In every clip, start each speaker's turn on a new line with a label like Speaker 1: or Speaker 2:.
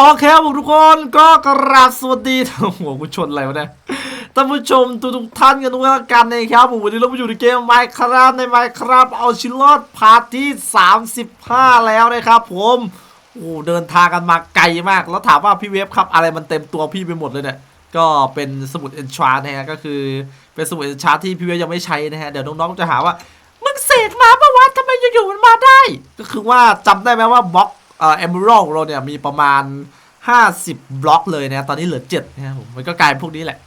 Speaker 1: โอเคครับผมทุกคนก็กราบสวัสดีหัวกูชนอะไรวะเนี่ยท่านผู้ชมทุกทุกท่านกันทุกท่านกันนะครับผมวันนี้เรามาอยู่ในเกมไมค์ครับในไมค์ครับเอาชิลลอดพาร์ทที่ 35 แล้วนะครับผมโอ้เดินทางกันมาไกลมาก แล้วถามว่าพี่เวฟครับอะไรมันเต็มตัวพี่ไปหมดเลยเนี่ยก็เป็นสมุดเอนชาร์นะฮะก็คือเป็นสมุดเอนชาร์ที่พี่เวฟยังไม่ใช้นะฮะเดี๋ยวน้องๆจะหาว่ามึงเสกมาปะวะทำไมอยู่ๆมันมาได้ ก็คือว่าจำได้ไหมว่าบล็อก เอ่อเอมบอรัลของเราเนี่ยมีประมาณ 50 บล็อกเลยนะ ตอนนี้เหลือ7นะครับผมมันก็กลายเป็นพวกนี้แหละ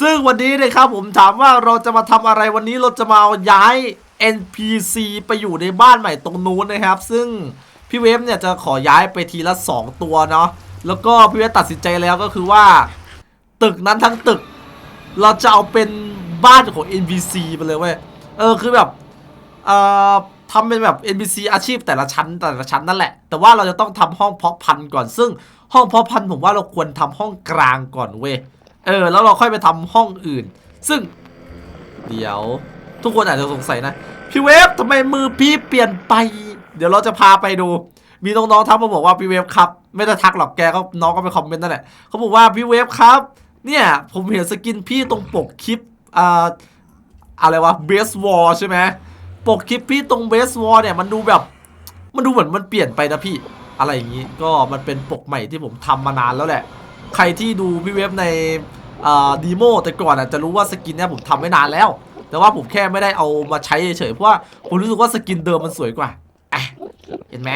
Speaker 1: ซึ่งวันนี้นะครับผมถามว่าเราจะมาทำอะไรวันนี้เราจะมาเอาย้าย NPC ไปอยู่ในบ้านใหม่ตรงนู้นนะครับ ซึ่งพี่เวฟเนี่ยจะขอย้ายไปทีละ 2 ตัวเนาะแล้วก็พี่เวฟตัดสินใจแล้วก็คือว่า ตึกนั้นทั้งตึก เราจะเอาเป็นบ้านของ NPC ไปเลยเว้ยเออคือแบบเอ่อ ทำเป็นแบบ NPC อาชีพแต่ละชั้นแต่ละชั้นนั่นแหละ แต่ว่าเราจะต้องทำห้องเพาะพันธุ์ก่อน ซึ่งห้องเพาะพันธุ์ผมว่าเราควรทำห้องกลางก่อนเว้ย เออ แล้วเราค่อยไปทำห้องอื่น ซึ่ง เดี๋ยว ทุกคนอาจจะสงสัยนะ พี่เวฟทำไมมือพี่เปลี่ยนไป เดี๋ยวเราจะพาไปดู มีน้องๆทักมาบอกว่าพี่เวฟครับ ไม่ได้ทักหรอกแกก็น้องก็ไปคอมเมนต์นั่นแหละเขาบอกว่าพี่เวฟครับ เนี่ยผมเห็นสกินพี่ตรงปกคลิปอ่าอะไรวะเบสวอลใช่ไหม ปกคลิปพี่ตรงเบสวอลเนี่ยมันดูแบบ มันดูเหมือนมันเปลี่ยนไปนะพี่ อะไรอย่างนี้ก็มันเป็นปกใหม่ที่ผมทำมานานแล้วแหละ ใครที่ดูพี่เว็บในดีโมแต่ก่อนอะจะรู้ว่าสกินเนี่ยผมทำไว้นานแล้ว แต่ว่าผมแค่ไม่ได้เอามาใช้เฉยๆเพราะว่าผมรู้สึกว่าสกินเดิมมันสวยกว่าเห็นไหม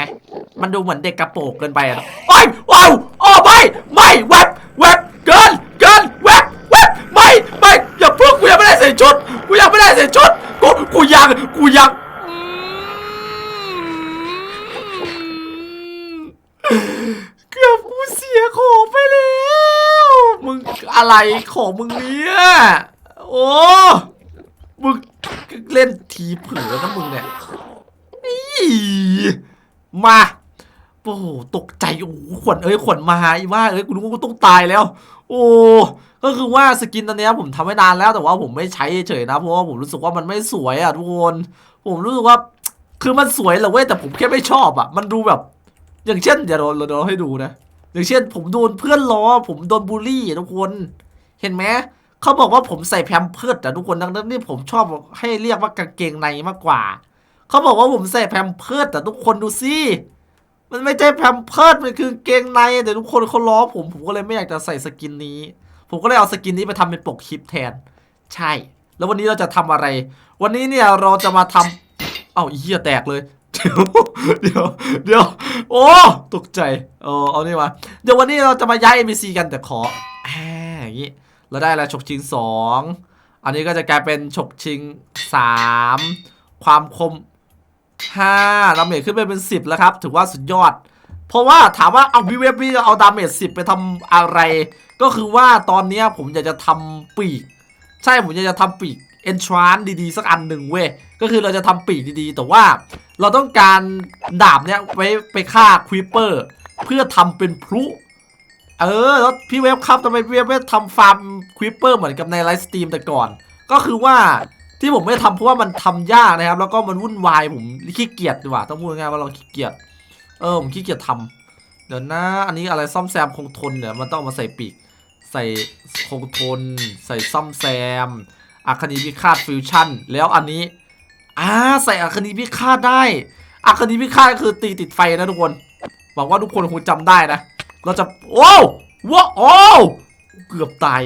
Speaker 1: มันดูเหมือนเด็กกระโปรงเกินไปอะโอ้ยว้าวโอ้ไม่ไม่เว็บเว็บเกินเกินเว็บเว็บไม่ไม่อย่าเพิ่งกูยังไม่ได้ใส่ชุดกูยังไม่ได้ใส่ชุด กูกูยังกูยังเกือบกูเสียของไปแล้วมึงอะไรของมึงเนี่ยโอ้มึงเล่นทีเผือนะมึงเนี่ยอีมาโอ้ตกใจโอ้ขวัญเอ้ยขวัญมาอีว่าเอ้ยกูรู้ว่ากูต้องตายแล้ว โอ้ ก็คือว่าสกินตัวเนี้ยผมทำไว้นานแล้วแต่ว่าผมไม่ใช้เฉยนะเพราะว่าผมรู้สึกว่ามันไม่สวยอะทุกคนผมรู้สึกว่าคือมันสวยแหละเว้ยแต่ผมแค่ไม่ชอบอะมันดูแบบ อย่างเช่นเดี๋ยวเราเราให้ดูนะ อย่างเช่น ผมโดนเพื่อนล้อผมโดนบูลลี่อะทุกคน เห็นไหมเขาบอกว่าผมใส่แพมเพิร์ดแต่ทุกคนดังนั้นนี่ผมชอบให้เรียกว่ากางเกงในมากกว่าเขาบอกว่าผมใส่แพมเพิร์ดแต่ทุกคนดูสิมันไม่ใช่แพมเพิร์ดมันคือเกงในแต่ทุกคนเขาล้อผมผมก็เลยไม่อยากจะใส่สกินนี้ ผมก็เลยเอาสกินนี้ไปทำเป็นปกคลิปแทน ใช่ แล้ววันนี้เราจะทำอะไร วันนี้เนี่ยเราจะมาทำเอ้าอีเหี้ยแตกเลย เดี๋ยวเดี๋ยวเดี๋ยวโอ้ตกใจเออเอานี่มาเดี๋ยววันนี้เราจะมาย้าย NPC กันแต่ขอแหมอย่างนี้เราได้แล้วฉกชิงสองอันนี้ก็จะกลายเป็นฉกชิงสามความคมห้าดาเมจขึ้นไปเป็นสิบแล้วครับ ถือว่าสุดยอด เพราะว่าถามว่าเอาวิเวฟพี่จะเอาดาเมจสิบไปทำอะไร ก็คือว่าตอนเนี้ผมอยากจะทำปีก ใช่ผมอยากจะทำปีกเอนทรานดีๆ สักอันหนึ่งเว้ย ก็คือเราจะทำปีกดีๆ แต่ว่าเราต้องการดาบเนี้ยไว้ไปฆ่าควิปเปอร์เพื่อทำเป็นพลุเออแล้วพี่เวฟครับทำไมพี่เวฟไม่ทำฟาร์มควิปเปอร์เหมือนกับในไลฟ์สตรีมแต่ก่อน ก็คือว่าที่ผมไม่ทำเพราะว่ามันทำยากนะครับ แล้วก็มันวุ่นวายผมขี้เกียจดีกว่าต้องพูดง่ายว่าเราขี้เกียจ เออผมขี้เกียจทำเดี๋ยวนะ อันนี้อะไรซ่อมแซมคงทนเนี่ยมันต้องมาใส่ปีก ใส่คงทน ใส่ซ่อมแซมอัคนีพิฆาตฟิวชั่น แล้วอันนี้อ่าใส่อัคนีพิฆาตได้อัคนีพิฆาตคือตีติดไฟนะทุกคนหวังว่าทุกคนคงจำได้นะ เราจะโอ้ว้าโอ้เกือบตาย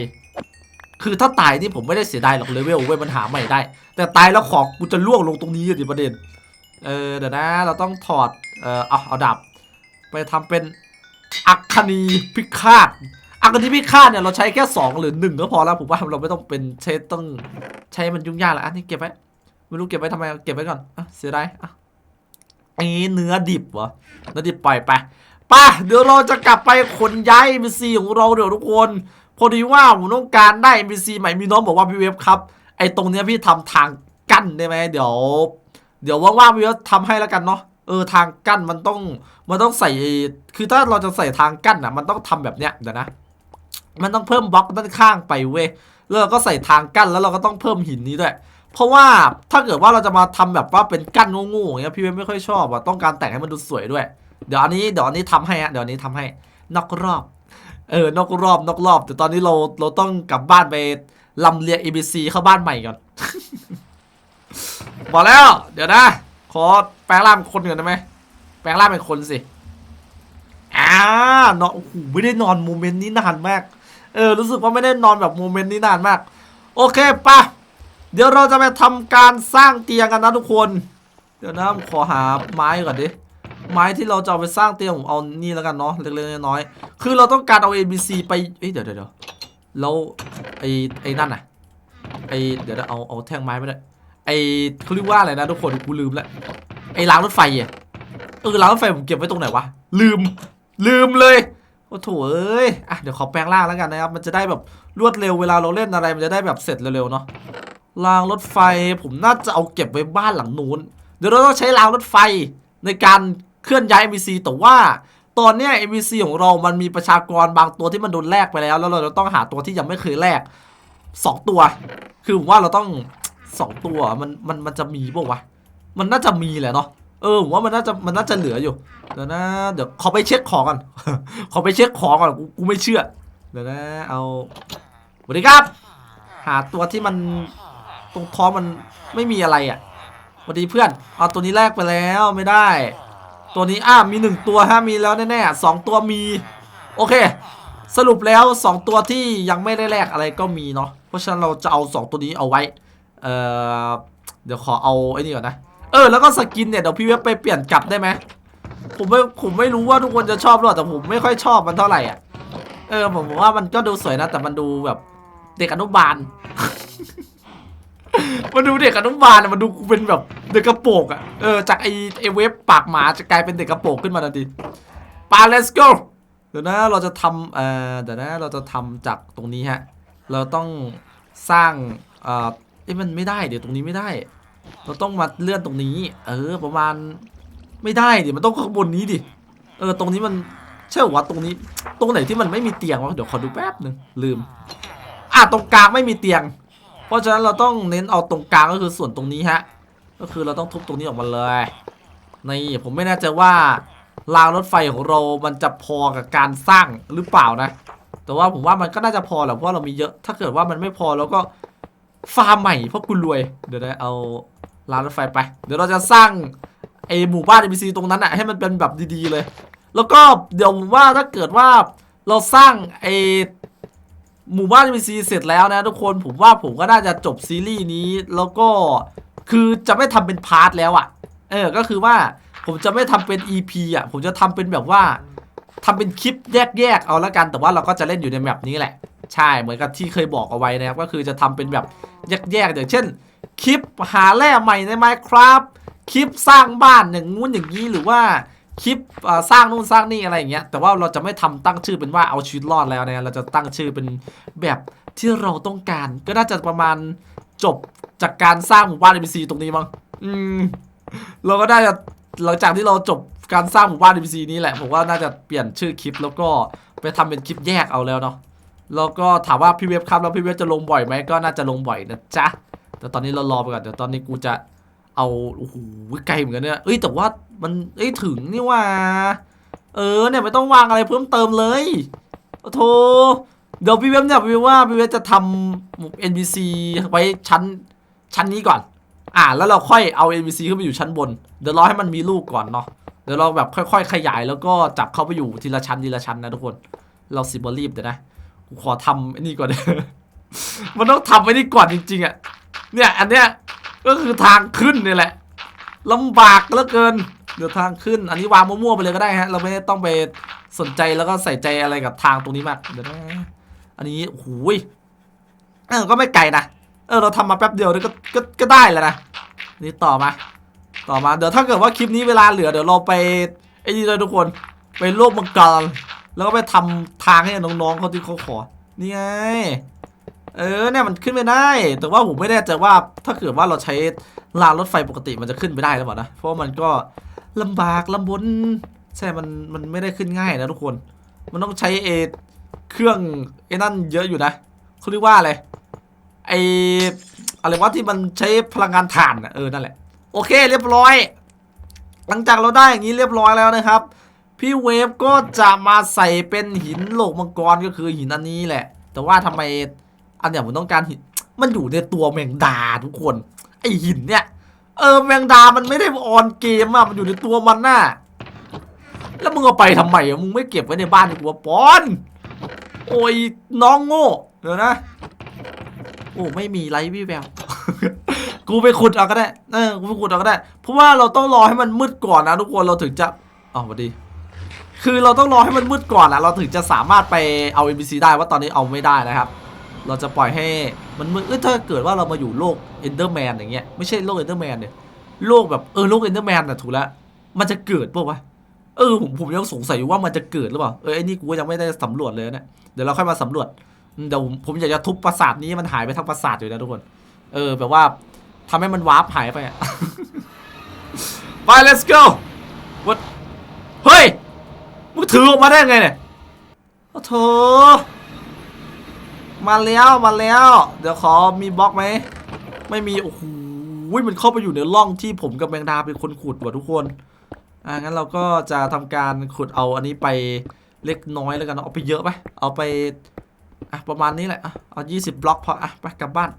Speaker 1: คือถ้าตายนี่ผมไม่ได้เสียดายหรอกเลเวลเว้ยมันหาใหม่ได้ แต่ตายแล้วของกูจะล่วงลงตรงนี้อะดิประเด็น เออเดี๋ยวนะเราต้องถอดเออเอาเอาดาบไปทำเป็นอัคคณีพิฆาตอัคคณีพิฆาตเนี่ยเราใช้แค่สองหรือหนึ่งก็พอแล้วผมว่าเราไม่ต้องเป็นใช้ต้องใช้มันยุ่งยากแล้วอันนี้เก็บไว้ไม่รู้เก็บไว้ทำไมเก็บไว้ก่อนอะเสียดายอะอันนี้เนื้อดิบเหรอเนื้อดิบปล่อยไปไป่ะเดี๋ยวเราจะกลับไปขนย้าย NPC ของเราเดี๋ยวทุกคน พอดีว่าผมต้องการได้ NPC ใหม่มีน้องบอกว่าพี่เวฟครับ ไอ้ตรงเนี้ยพี่ทำทางกั้นได้ไหมเดี๋ยว เดี๋ยวว่างๆพี่ก็ทำให้แล้วกันเนาะเออทางกั้นมันต้องมันต้องใส่ คือถ้าเราจะใส่ทางกั้นอะ มันต้องทำแบบเนี้ยเดี๋ยวนะ มันต้องเพิ่มบล็อกด้านข้างไปเว้ยแล้วเราก็ใส่ทางกั้นแล้วเราก็ต้องเพิ่มหินนี้ด้วย เพราะว่าถ้าเกิดว่าเราจะมาทำแบบว่าเป็นกั้นโง่ๆอย่างเงี้ยพี่เว้ไม่ค่อยชอบอะต้องการแต่งให้มันดูสวยด้วย เดี๋ยวอันนี้เดี๋ยวอันนี้ทำให้ฮะเดี๋ยวอันนี้ทำให้นอกรอบ เออนอกรอบนอกรอบแต่ตอนนี้เราเราต้องกลับบ้านไปลำเลียง ABC เข้าบ้านใหม่ก่อน บอกแล้ว เดี๋ยวนะ ขอแปลงร่างเป็นคนก่อนได้ไหม แปลงร่างเป็นคนสิ อ่านอนโอ้โหไม่ได้นอนโมเมนต์นี้นานมาก เออ รู้สึกว่าไม่ได้นอนแบบโมเมนต์นี้นานมาก โอเคปะเดี๋ยวเราจะไปทำการสร้างเตียงกันนะทุกคน เดี๋ยวนะขอหาไม้ก่อนดิ ไม้ที่เราจะเอาไปสร้างเตียงผมเอานี่แล้วกันเนาะเล็กๆน้อยๆ คือเราต้องการเอา ABC ไป เอ้ยเดี๋ยวเดี๋ยวเดี๋ยวแล้วไอ้ไอ้นั่นน่ะ ไอ้เดี๋ยวนะเอาเอาแท่งไม้ไม่ได้ ไอเขาเรียกว่าอะไรนะทุกคนกูลืมแล้วไอรางรถไฟอะเออรางรถไฟผมเก็บไว้ตรงไหนวะลืม ลืมเลยโอ้โถเอ้ยอะเดี๋ยวขอแปลงร่างแล้วกันนะครับ มันจะได้แบบรวดเร็วเวลาเราเล่นอะไรมันจะได้แบบเสร็จเร็วๆเนาะรางรถไฟผมน่าจะเอาเก็บไว้บ้านหลังนู้นเดี๋ยวเราต้องใช้รางรถไฟในการเคลื่อนย้าย NPC แต่ว่าตอนเนี้ย NPC ของเรามันมีประชากรบางตัวที่มันโดนแลกไปแล้ว แล้วเราจะต้องหาตัวที่ยังไม่เคยแลกสองตัว คือผมว่าเราต้อง สองตัวมันมันมันจะมีป่าวะมันน่าจะมีแหละเนาะเออผมว่ามันน่าจะมันน่าจะเหลืออยู่เดี๋ยวนะเดี๋ยวขอไปเช็คของก่อนขอไปเช็คของก่อนกูกูไม่เชื่อเดี๋ยวนะเอาสวัสดีครับ หาตัวที่มันตรงท้องมันไม่มีอะไรอะสวัสดีเพื่อนเอาตัวนี้แลกไปแล้วไม่ได้ ตัวนี้อ่ามีหนึ่งตัวฮะมีแล้วแน่ๆสองตัวมี โอเค สรุปแล้วสองตัวที่ยังไม่ได้แลกอะไรก็มีเนาะเพราะฉะนั้นเราจะเอาสองตัวนี้เอาไว้ เออเดี๋ยวขอเอาไอ้นี่ก่อนนะ เออแล้วก็สกินเนี่ยเดี๋ยวพี่เว็บไปเปลี่ยนกลับได้ไหมผมไม่ผมไม่รู้ว่าทุกคนจะชอบหรือเปล่าแต่ผมไม่ค่อยชอบมันเท่าไหร่อะเออผมว่ามันก็ดูสวยนะ แต่มันดูแบบเด็กอนุบาล มันดูเด็กอนุบาลอะมันดูเป็นแบบเด็กกระโปงอะเออจากไอไอเว็บปากหมาจะกลายเป็นเด็กกระโปงขึ้นมาทันทีปา let's go เดี๋ยวนะเราจะทำเอ่อเดี๋ยวนะเราจะทำจากตรงนี้ฮะ เราต้องสร้างเอ่อ เอ้ยมันไม่ได้เดี๋ยวตรงนี้ไม่ได้ เราต้องมาเลื่อนตรงนี้ เออ ประมาณไม่ได้ดิมันต้องข้างบนนี้ดิเออตรงนี้มันใช่เหรอวะตรงนี้ ตรงไหนที่มันไม่มีเตียงวะเดี๋ยวขอดูแป๊บหนึ่งลืม อะตรงกลางไม่มีเตียง เพราะฉะนั้นเราต้องเน้นเอาตรงกลางก็คือส่วนตรงนี้ฮะ ก็คือเราต้องทุบตรงนี้ออกมาเลยนี่ผมไม่แน่ใจว่ารางรถไฟของเรา มันจะพอกับการสร้างหรือเปล่านะ แต่ว่าผมว่ามันก็น่าจะพอแหละเพราะเรามีเยอะ ถ้าเกิดว่ามันไม่พอเราก็ ฟาร์มใหม่เพราะกูรวย เดี๋ยวนะเอารางรถไฟไป เดี๋ยวเราจะสร้างไอหมู่บ้าน NPC ตรงนั้นอะให้มันเป็นแบบดีๆเลย แล้วก็เดี๋ยวผมว่าถ้าเกิดว่าเราสร้างไอหมู่บ้าน NPC เสร็จแล้วนะทุกคนผมว่าผมก็น่าจะจบซีรีส์นี้ แล้วก็คือจะไม่ทำเป็นพาร์ทแล้วอะ่ะเออก็คือว่าผมจะไม่ทำเป็น EP อะผมจะทำเป็นแบบว่าทำเป็นคลิปแยกๆเอาละกันแต่ว่าเราก็จะเล่นอยู่ในแมปนี้แหละ ใช่เหมือนกับที่เคยบอกเอาไว้นะครับ ก็คือจะทำเป็นแบบแยกๆอย่างเช่น คลิปหาแร่ใหม่ใน Minecraft คลิปสร้างบ้านอย่างงู้นอย่างนี้หรือว่าคลิปสร้างนู่นสร้างนี่อะไรอย่างเงี้ยแต่ว่าเราจะไม่ทำตั้งชื่อเป็นว่าเอาชีวิตรอดแล้วนะเราจะตั้งชื่อเป็นแบบที่เราต้องการ ก็น่าจะประมาณจบจากการสร้างหมู่บ้าน NPC ตรงนี้มั้งอืมเราก็ได้จะหลังจากที่เราจบการสร้างหมู่บ้าน NPC นี้แหละผมว่าน่าจะเปลี่ยนชื่อคลิปแล้วก็ไปทำเป็นคลิปแยกเอาแล้วเนาะ แล้วก็ถามว่าพี่เว็บครับแล้วพี่เว็บจะลงบ่อยไหมก็น่าจะลงบ่อยนะจ๊ะแต่ตอนนี้เรารอไปก่อนเดี๋ยวตอนนี้กูจะเอาโอ้โหไกลเหมือนกันเนี่ยเอ้ยแต่ว่ามันเอ้ยถึงนี่ว่า เออเนี่ยไม่ต้องวางอะไรเพิ่มเติมเลยโอ้โธเดี๋ยวพี่เว็บเนี่ยพี่เว็บว่าพี่เว็บจะทำ NPC ไว้ชั้นชั้นนี้ก่อน อ่าแล้วเราค่อยเอา NPC ขึ้นไปอยู่ชั้นบน เดี๋ยวรอให้มันมีลูกก่อนเนาะเดี๋ยวเราแบบค่อย ๆ ขยายแล้วก็จับเข้าไปอยู่ทีละชั้นทีละชั้นนะทุกคน เราสิบรีบเดี๋ยวนะ กูขอทำไอ้นี่ก่อน มันต้องทำไอ้นี่ก่อนจริงๆอะ เนี่ยอันเนี้ยก็คือทางขึ้นนี่แหละลำบากเหลือเกิน เดี๋ยวทางขึ้น อันนี้วางมั่วๆไปเลยก็ได้ฮะ เราไม่ต้องไปสนใจแล้วก็ใส่ใจอะไรกับทางตรงนี้มาก เดี๋ยวนะอันนี้โอ้โหยเออก็ไม่ไกลนะ เออเราทำมาแป๊บเดียวก็ก็ก็ได้แล้วนะ นี่ต่อมา ต่อมา เดี๋ยวถ้าเกิดว่าคลิปนี้เวลาเหลือเดี๋ยวเราไปไอ้นี่เลยทุกคน ไปรวบมังกร แล้วก็ไปทำทางให้น้องๆเขาที่เขาขอ นี่ไง เออเนี่ยมันขึ้นไปได้ แต่ว่าผมไม่แน่ใจว่าถ้าเกิดว่าเราใช้รางรถไฟปกติมันจะขึ้นไปได้หรือเปล่านะ เพราะมันก็ลำบากลำบน ใช่ มันมันไม่ได้ขึ้นง่ายนะทุกคน มันต้องใช้เอเครื่องไอ้นั่นเยอะอยู่นะเขาเรียกว่าอะไร ไออะไรวะที่มันใช้พลังงานถ่านนะเออ นั่นแหละ โอเค เรียบร้อย หลังจากเราได้อย่างนี้เรียบร้อยแล้วนะครับ พี่เวฟก็จะมาใส่เป็นหินโลกมังกรก็คือหินอันนี้แหละ แต่ว่าทำไมอันเนี้ยผมต้องการหินมันอยู่ในตัวแมงดาทุกคน ไอหินเนี่ย เออแมงดามันไม่ได้ออนเกมอะมันอยู่ในตัวมันน่ะแล้วมึงเอาไปทำไมอะมึงไม่เก็บไว้ในบ้านดีกว่าปอนโอ้ยน้องโง่เดี๋ยวนะโอ้ไม่มีไรวี่แววกูไปขุดเอาก็ได้เออกูไปขุดเอาก็ได้ เพราะว่าเราต้องรอให้มันมืดก่อนนะทุกคนเราถึงจะอ๋อสวัสดี คือเราต้องรอให้มันมืดก่อนนะเราถึงจะสามารถไปเอา NPC ได้ว่าตอนนี้เอาไม่ได้นะครับ เราจะปล่อยให้มันมืดเอ้ยถ้าเกิดว่าเรามาอยู่โลก Enderman อย่างเงี้ยไม่ใช่โลก Enderman เนี่ยโลกแบบเออโลก Enderman น่ะถูกแล้วมันจะเกิดป่าวะเออผมผมยังสงสัยอยู่ว่ามันจะเกิดหรือเปล่าเออไอ้นี่กูก็ยังไม่ได้สำรวจเลยนะเดี๋ยวเราค่อยมาสำรวจเดี๋ยวผมอยากจะทุบปราสาทนี้มันหายไปทั้งปราสาทอยู่นะทุกคน เออแบบว่าทำให้มันวาร์ปหายไปอะไป let's go what ถือออกมาได้ไงเนี่ยโอ้โถมาแล้วมาแล้ว เดี๋ยวขอมีบล็อกไหม ไม่มี โอ้โหมันเข้าไปอยู่ในร่องที่ผมกับแมงดาเป็นคนขุดว่ะทุกคนอ่างั้นเราก็จะทำการขุดเอาอันนี้ไปเล็กน้อยแล้วกันเอาไปเยอะไปเอาไปอะประมาณนี้แหละอะเอา 20 บล็อกพออะไปกลับบ้าน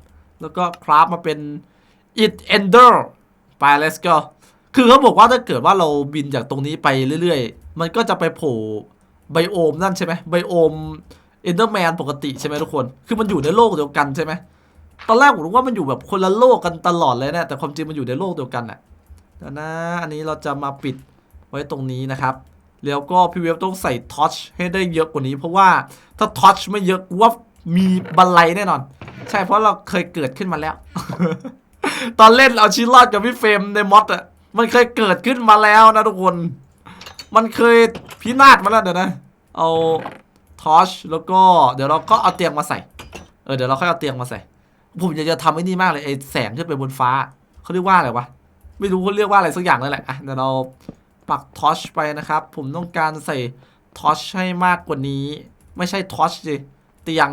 Speaker 1: แล้วก็คราฟมาเป็น it ender ไป let's go คือเขาบอกว่าถ้าเกิดว่าเราบินจากตรงนี้ไปเรื่อยๆ มันก็จะไปโผล่ไบโอมนั่นใช่ไหมไบโอมเอนเดอร์แมนปกติใช่ไหมทุกคน คือมันอยู่ในโลกเดียวกันใช่ไหมตอนแรกผมรู้ว่ามันอยู่แบบคนละโลกกันตลอดเลยเนี่ยแต่ความจริงมันอยู่ในโลกเดียวกันน่ะเดี๋ยวนะ อันนี้เราจะมาปิดไว้ตรงนี้นะครับ แล้วก็พี่เวฟต้องใส่ทอชให้ได้เยอะกว่านี้ เพราะว่าถ้าทอชไม่เยอะกูว่ามีบันไลแน่นอน ใช่เพราะเราเคยเกิดขึ้นมาแล้ว ตอนเล่นเอาชีวิตรอดกับพี่เฟรมในมอดอะมันเคยเกิดขึ้นมาแล้วนะทุกคน มันเคยพินาศมาแล้วเดี๋ยวนะ เอาทอชแล้วก็เดี๋ยวเราก็เอาเตียงมาใส่ เออเดี๋ยวเราค่อยเอาเตียงมาใส่ ผมอยากจะทำไอ้นี่มากเลยไอ้แสงขึ้นไปบนฟ้าเขาเรียกว่าอะไรวะ ไม่รู้เขาเรียกว่าอะไรสักอย่างนั่นแหละอะเดี๋ยวเราปักทอชไปนะครับ ผมต้องการใส่ทอชให้มากกว่านี้ ไม่ใช่ทอชสิเตียง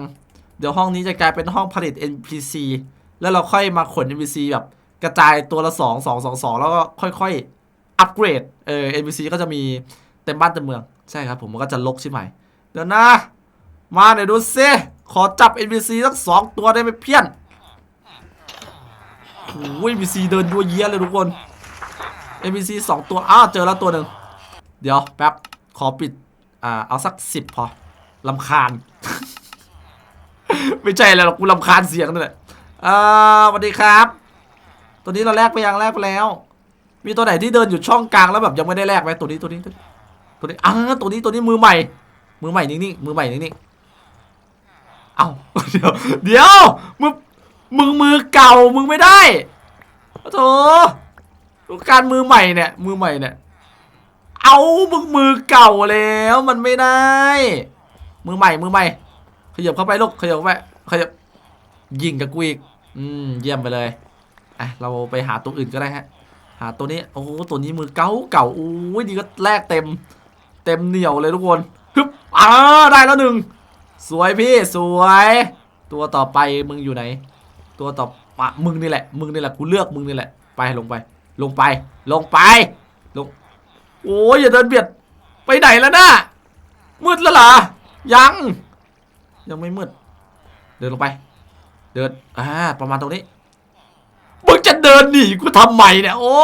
Speaker 1: เดี๋ยวห้องนี้จะกลายเป็นห้องผลิต NPC แล้วเราค่อยมาขน NPC แบบกระจายตัวละสองสองสองสองแล้วก็ค่อยๆ อัปเกรดเออ NPC ก็จะมีเต็มบ้านเต็มเมือง ใช่ครับผมมันก็จะลกใช่ไหมเดี๋ยวนะ มาเดี๋ยวดูซิขอจับ NPC สักสองตัวได้ไหมเพี้ยนโอ้ย NPC เดินยัวเยียเลยทุกคน NPC สองตัว อ้าว เจอแล้วตัวหนึ่ง เดี๋ยว แป๊บ ขอปิด อ่า เอาสักสิบพอลำคาญ ไม่ใช่แล้วหรอกกูลำคาญเสียงนั่นแหละอ่าสวัสดีครับ ตัวนี้เราแลกไปยังแลกไปแล้ว มีตัวไหนที่เดินอยู่ช่องกลางแล้วแบบยังไม่ได้แลกไหมตัวนี้ตัวนี้ตัวนี้ตัวนี้อ่าตัวนี้ตัวนี้มือใหม่ มือใหม่นิ่งๆมือใหม่นิ่งๆเอาเดี๋ยวเดี๋ยวมึงมึงมือเก่ามึงไม่ได้โถการมือใหม่เนี่ย มือใหม่เนี่ย เอามึงมือเก่าแล้วมันไม่ได้ มือใหม่มือใหม่ ขยับเข้าไปลูกขยับเข้าไปขยับยิงกับกูอีกอืมเยี่ยมไปเลยอะเราไปหาตัวอื่นก็ได้ฮะ หาตัวนี้โอ้โหตัวนี้มือเก่าเก่าอู้ยดีก็แลกเต็ม เต็มเหนียวเลยทุกคนฮึบอ่าได้แล้วหนึ่งสวยพี่สวย ตัวต่อไปมึงอยู่ไหน ตัวต่อปะมึงนี่แหละ มึงนี่แหละกูเลือกมึงนี่แหละ ไปลงไป ลงไป ลงไปลงโอ้ยอย่าเดินเบียดไปไหนแล้วนะมืดแล้วเหรอยัง ยังไม่มืด เดินลงไป เดินอ่าประมาณตรงนี้ มึงจะเดินหนีกูทำไมเนี่ยโอ้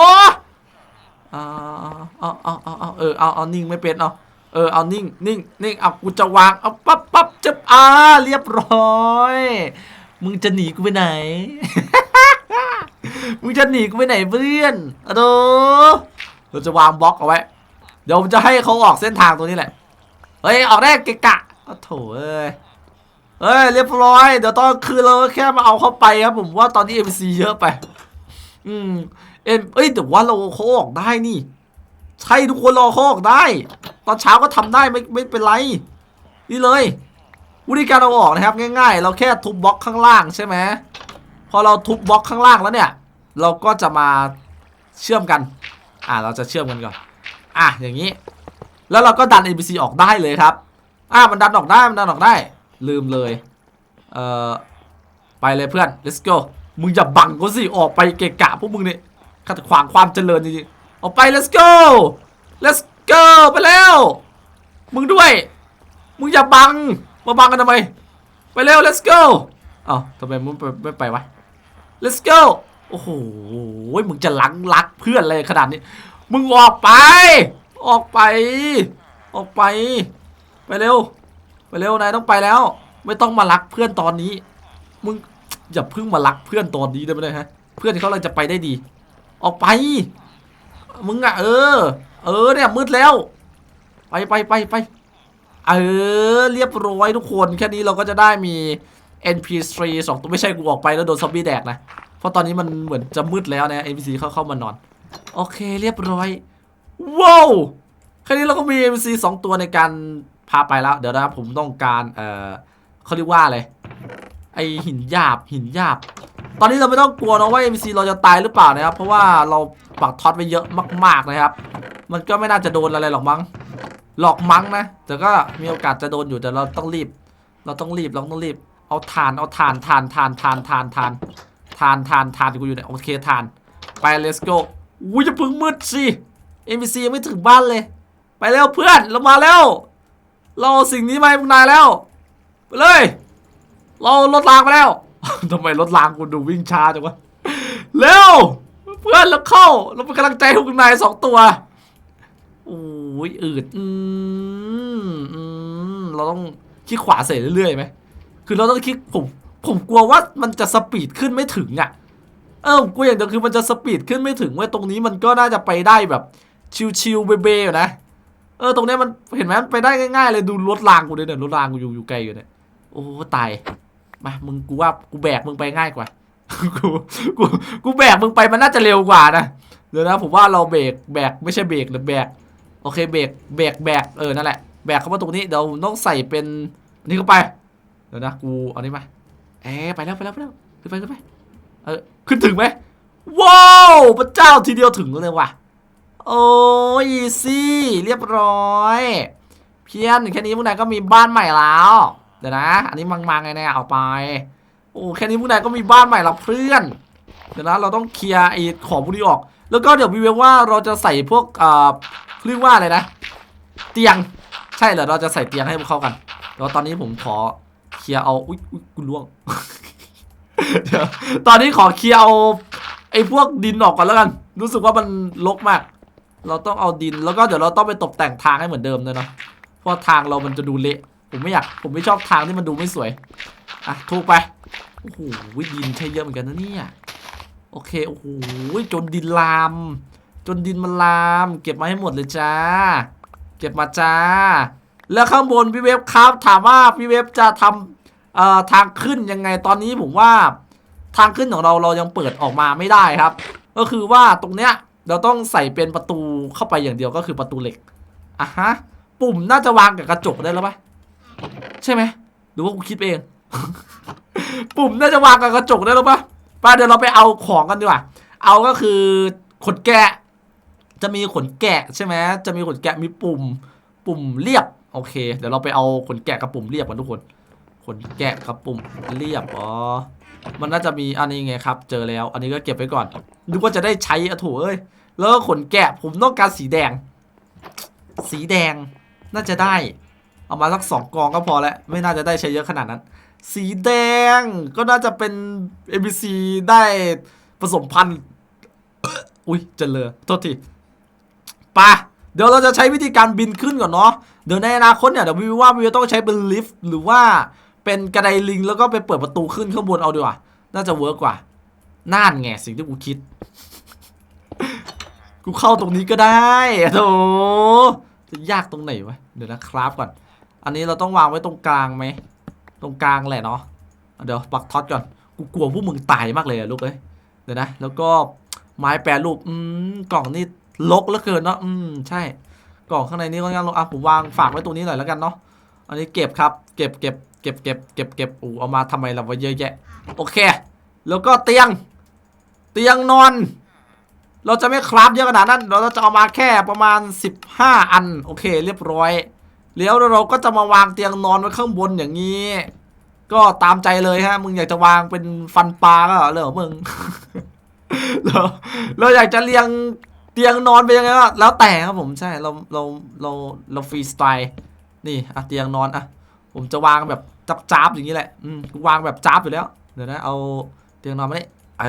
Speaker 1: เอาเอาเอาเอาเอาเออเอาเอานิ่งไม่เป็นเอาเออเอานิ่งนิ่งนิ่งเอากูจะวางเอาปั๊บปั๊บจะอ่าเรียบร้อย มึงจะหนีกูไปไหน มึงจะหนีกูไปไหนเพื่อนอะโดเราจะวางบล็อกเอาไว้ เดี๋ยวผมจะให้เขาออกเส้นทางตรงนี้แหละ เฮ้ย ออกได้เกะกะอ้โถเอ้ย เฮ้ยเรียบร้อยเดี๋ยวตอนคืนเราแค่มาเอาเข้าไปครับผมว่าตอนนี้ MC เยอะไป อืมเอ็มเอ้ยแต่ว่าเราเขาออกได้นี่ ใช่ทุกคนรอเขาออกได้ ตอนเช้าก็ทำได้ไม่ไม่เป็นไร นี่เลย วิธีการเอาออกนะครับ ง่าย ๆ เราแค่ทุบบล็อกข้างล่างใช่ไหมพอเราทุบบล็อกข้างล่างแล้วเนี่ย เราก็จะมาเชื่อมกัน อ่าเราจะเชื่อมกันก่อนอะอย่างนี้ แล้วเราก็ดัน NPC ออกได้เลยครับ อะมันดันออกได้มันดันออกได้ ลืมเลยเอ่อไปเลยเพื่อน let's go มึงอย่าบังกูสิ ออกไปเกะกะพวกมึงเนี่ยขัดขวางความเจริญจริงๆออกไป let's go let's go ไปแล้ว มึงด้วย มึงอย่าบัง มาบังกันทำไม ไปเร็ว let's go เอ้าทำไมมึงไม่ไม่ไปวะ let's go โอ้โห มึงจะลังรักเพื่อนเลยขนาดนี้ มึงออกไป ออกไป ออกไป ไปเร็ว ไปเร็วนายต้องไปแล้ว ไม่ต้องมารักเพื่อนตอนนี้ มึงอย่าเพิ่งมารักเพื่อนตอนนี้ได้ไหมฮะ เพื่อนที่เขากำลังจะไปได้ดี ออกไป มึงอะเออ เออเนี่ยมืดแล้ว ไปไปไปไปเออเรียบร้อยทุกคนแค่นี้เราก็จะได้มี NPC สองตัวไม่ใช่กูออกไปแล้วโดนซอมบี้แดกนะ เพราะตอนนี้มันเหมือนจะมืดแล้วนะ NPC เข้าเข้ามานอน โอเคเรียบร้อย ว้าวแค่นี้เราก็มี NPC สองตัวในการ พาไปแล้ว เดี๋ยวนะครับผมต้องการเออเขาเรียกว่าอะไรไอหินหยาบหินหยาบ ตอนนี้เราไม่ต้องกลัวนะว่า NPC เราจะตายหรือเปล่านะครับ เพราะว่าเราปักท็อตไว้เยอะมาก ๆนะครับ มันก็ไม่น่าจะโดนอะไรหรอกมั้งหลอกมั้งนะแต่ก็มีโอกาสจะโดนอยู่แต่เราต้องรีบ เราต้องรีบเราต้องรีบ เอาทานเอาทานทานทานทานทานทานทานทานทานกูอยู่ไหนโอเคทานไป let's go อุ้ยจะพึ่งมืดสิ NPC ยังไม่ถึงบ้านเลย ไปแล้วเพื่อนเรามาแล้ว เราสิ่งนี้มาให้พวกนายแล้ว ไปเลย เราลดรางไปแล้ว ทำไมลดรางกูดูวิ่งช้าจังวะ เร็ว เพื่อนเราเข้า เราเป็นกำลังใจให้พวกนายสองตัวโอ้ยอืดอืมอืมเราต้องคลิกขวาเสร็จเรื่อยๆไหม คือเราต้องคลิกผมผมกลัวว่ามันจะสปีดขึ้นไม่ถึงอะ เออผมกลัวอย่างเดียวคือมันจะสปีดขึ้นไม่ถึงเว้ยตรงนี้มันก็น่าจะไปได้แบบชิวๆเบๆอยู่นะ เออตรงเนี้ยมันเห็นไหมมันไปได้ง่ายๆเลยดูรถรางกูเลยเนี่ยรถรางกูอยู่อยู่ไกลอยู่เนี่ยโอ้ตายมามึงกูว่ากูแบกมึงไปง่ายกว่ากูกูกูแบกมึงไปมันน่าจะเร็วกว่านะเดี๋ยวนะผมว่าเราเบรกแบกไม่ใช่เบรกหรือแบกโอเคเบรกแบกแบกเออนั่นแหละแบกเข้ามาตรงนี้เดี๋ยวต้องใส่เป็นนี่เข้าไปเดี๋ยวนะกูเอานี้มาเอ๊ไปแล้วไปแล้วไปแล้วขึ้นไปขึ้นไปเออขึ้นถึงไหมว้าวพระเจ้าทีเดียวถึงเลยว่ะ โอ้ยซี่เรียบร้อย เพี้ยนแค่นี้พวกนายก็มีบ้านใหม่แล้ว เดี๋ยวนะ อันนี้มังมังไงเนี่ยเอาไป โอ้แค่นี้พวกนายก็มีบ้านใหม่แล้วเพื่อนเดี๋ยวนะเราต้องเคลียร์ไอ้ของพวกนี้ออก แล้วก็เดี๋ยววิวว่าเราจะใส่พวกเอ่อเรียกว่าอะไรนะ เตียงใช่เหรอเราจะใส่เตียงให้พวกเขากันแล้วตอนนี้ผมขอเคลียร์เอาอุ้ยอุ๊ยกูล่วงเดี๋ยวตอนนี้ขอเคลียร์เอาไอ้พวกดินออกก่อนแล้วกัน รู้สึกว่ามันรกมาก เราต้องเอาดินแล้วก็เดี๋ยวเราต้องไปตกแต่งทางให้เหมือนเดิมเลยเนาะเพราะทางเรามันจะดูเละผมไม่อยากผมไม่ชอบทางที่มันดูไม่สวยอะถูกไปโอ้โหดินใช้เยอะเหมือนกันนะเนี่ยโอเคโอ้โหจนดินลาม จนดินมันลาม เก็บมาให้หมดเลยจ้า เก็บมาจ้า แล้วข้างบนพี่เวฟครับถามว่าพี่เวฟจะทำเอ่อทางขึ้นยังไงตอนนี้ผมว่า ทางขึ้นของเราเรายังเปิดออกมาไม่ได้ครับ ก็คือว่าตรงเนี้ย เราต้องใส่เป็นประตูเข้าไปอย่างเดียวก็คือประตูเหล็กอะฮะ ปุ่มน่าจะวางกับกระจกได้แล้วปะใช่ไหมหรือว่ากูคิดเอง ปุ่มน่าจะวางกับกระจกได้แล้วปะไปเดี๋ยวเราไปเอาของกันดีกว่า เอาก็คือขนแกะ จะมีขนแกะใช่ไหมจะมีขนแกะมีปุ่ม ปุ่มเรียบ โอเค เดี๋ยวเราไปเอาขนแกะกับปุ่มเรียบกันทุกคน ขนแกะกับปุ่มเรียบอ๋อมันน่าจะมีอันนี้ไงครับ เจอแล้ว อันนี้ก็เก็บไว้ก่อนนึกว่าจะได้ใช้อะถูเอ้ยแล้วขนแกะผมต้องการสีแดง สีแดงน่าจะได้ เอามาสักสองกองก็พอแล้ว ไม่น่าจะได้ใช้เยอะขนาดนั้น สีแดงก็น่าจะเป็น ABC ได้ผสมพันธุ์อุ้ยเจริญโทษทีปะเดี๋ยวเราจะใช้วิธีการบินขึ้นก่อนเนาะ เดี๋ยวในอนาคตเนี่ยเดี๋ยววิวว่าวิวต้องใช้เป็นลิฟต์หรือว่า เป็นกระไดลิงแล้วก็ไปเปิดประตูขึ้นข้างบนเอาดีกว่า น่าจะเวิร์กกว่า น่านไงสิ่งที่กูคิด กูเข้าตรงนี้ก็ได้โถจะยากตรงไหนวะ เดี๋ยวนะครับก่อน อันนี้เราต้องวางไว้ตรงกลางไหม ตรงกลางแหละเนาะ เดี๋ยวปักท็อตก่อน กูกลัวพวกมึงตายมากเลยอะลูกเอ้ย เดี๋ยวนะ แล้วก็ไม้แปรรูป อืม กล่องนี่ลกเหลือเกินเนาะ อืม ใช่ กล่องข้างในนี้ก็งั้นลงอะผมวางฝากไว้ตรงนี้หน่อยแล้วกันเนาะ อันนี้เก็บครับ เก็บเก็บ เก็บเก็บเก็บเก็บอู้เอามาทำไมเราไว้เยอะแยะ โอเค แล้วก็เตียง เตียงนอน เราจะไม่คราฟเยอะขนาดนั้น เราจะเอามาแค่ประมาณ 15 อัน โอเค เรียบร้อย แล้วเราก็จะมาวางเตียงนอนไว้ข้างบนอย่างนี้ ก็ตามใจเลยฮะ มึงอยากจะวางเป็นฟันปลาก็เหรอเรื่องของมึงเราเราอยากจะเรียงเตียงนอนเป็นยังไงก็แล้วแต่ครับผมใช่เราเราเราเราฟรีสไตล์นี่อะเตียงนอนอะ ผมจะวางแบบจับจ้าบอย่างนี้แหละ อืมวางแบบจ้าบอยู่แล้ว เดี๋ยวนะ เอาเตียงนอนมานี่เอ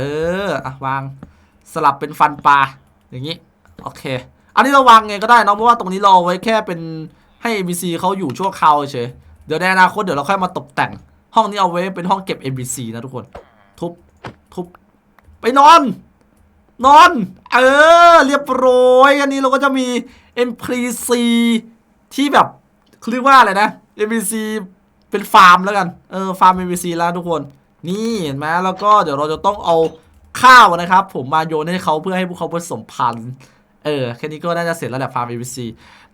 Speaker 1: ออะวางสลับเป็นฟันปลาอย่างนี้ โอเค อันนี้เราวางไงก็ได้นอะเพราะว่าตรงนี้เราไว้แค่เป็นให้ NPC เขาอยู่ชั่วคราวเฉย เดี๋ยวในอนาคตเดี๋ยวเราค่อยมาตกแต่ง ห้องนี้เอาไว้เป็นห้องเก็บ NPC นะทุกคน ทุบ ทุบ ไปนอน นอน เออ เรียบร้อย อันนี้เราก็จะมี NPC ที่แบบเรียกว่าอะไรนะ NPC เป็นฟาร์มแล้วกัน เออ ฟาร์ม NPC แล้วทุกคน นี่เห็นไหมแล้วก็เดี๋ยวเราจะต้องเอาข้าวนะครับ ผมมาโยนให้เขาเพื่อให้พวกเขาผสมพันธุ์ เออ แค่นี้ก็น่าจะเสร็จแล้วแหละฟาร์ม NPC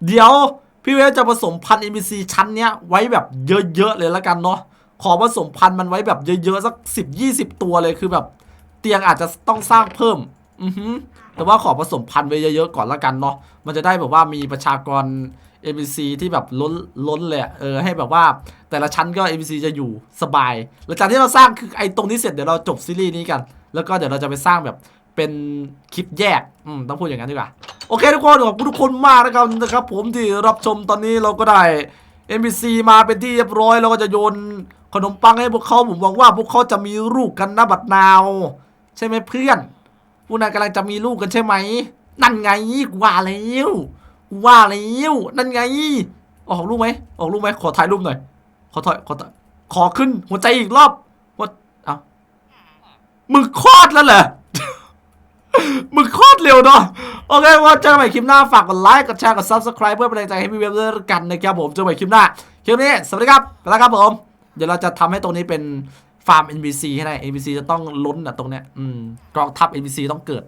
Speaker 1: เดี๋ยวพี่เวฟจะผสมพันธุ์ NPC ชั้นเนี้ยไว้แบบเยอะๆเลยแล้วกันเนาะ ขอผสมพันธุ์มันไว้แบบเยอะๆสักสิบยี่สิบตัวเลยคือแบบเตียงอาจจะต้องสร้างเพิ่ม อือฮึแต่ว่าขอผสมพันธุ์ไว้เยอะๆก่อนละกันเนาะ มันจะได้แบบว่ามีประชากร NPC ที่แบบล้นล้นเลยอะเออให้แบบว่าแต่ละชั้นก็ NPC จะอยู่สบาย หลังจากที่เราสร้างคือไอ้ตรงนี้เสร็จเดี๋ยวเราจบซีรีส์นี้กัน แล้วก็เดี๋ยวเราจะไปสร้างแบบเป็นคลิปแยกอืมต้องพูดอย่างนั้นดีกว่า โอเคทุกคนขอบคุณทุกคนมากนะครับนะครับ ผมที่รับชมตอนนี้เราก็ได้ NPC มาเป็นที่เรียบร้อยเราก็จะโยนขนมปังให้พวกเขาผมหวังว่าพวกเขาจะมีลูกกันนะบัดนาว ใช่ไหมเพื่อนพวกนายกำลังจะมีลูกกันใช่ไหมนั่นไงกูว่าแล้ว ว่าแล้วนั่นไง ออกลูกไหมออกลูกไหมขอถ่ายรูปหน่อย ขอถ่ายขอถ่ายขอขึ้น หัวใจอีกรอบหัวเอ้ามึงคลอดแล้วเหรอมึงโคตรเร็วเนาะโอเคว่าเจอกันใหม่คลิปหน้าฝากกดไลค์กดแชร์กด subscribe เพื่อเป็นกำลังใจให้พี่เว็บด้วยกันนะครับผมเจอกันใหม่คลิปหน้าคลิปนี้สวัสดีครับไปแล้วครับผม เดี๋ยวเราจะทำให้ตรงนี้เป็นฟาร์ม NPC ให้ได้ NPC จะต้องล้นอะตรงเนี้ยอืมกองทัพ NPC ต้องเกิด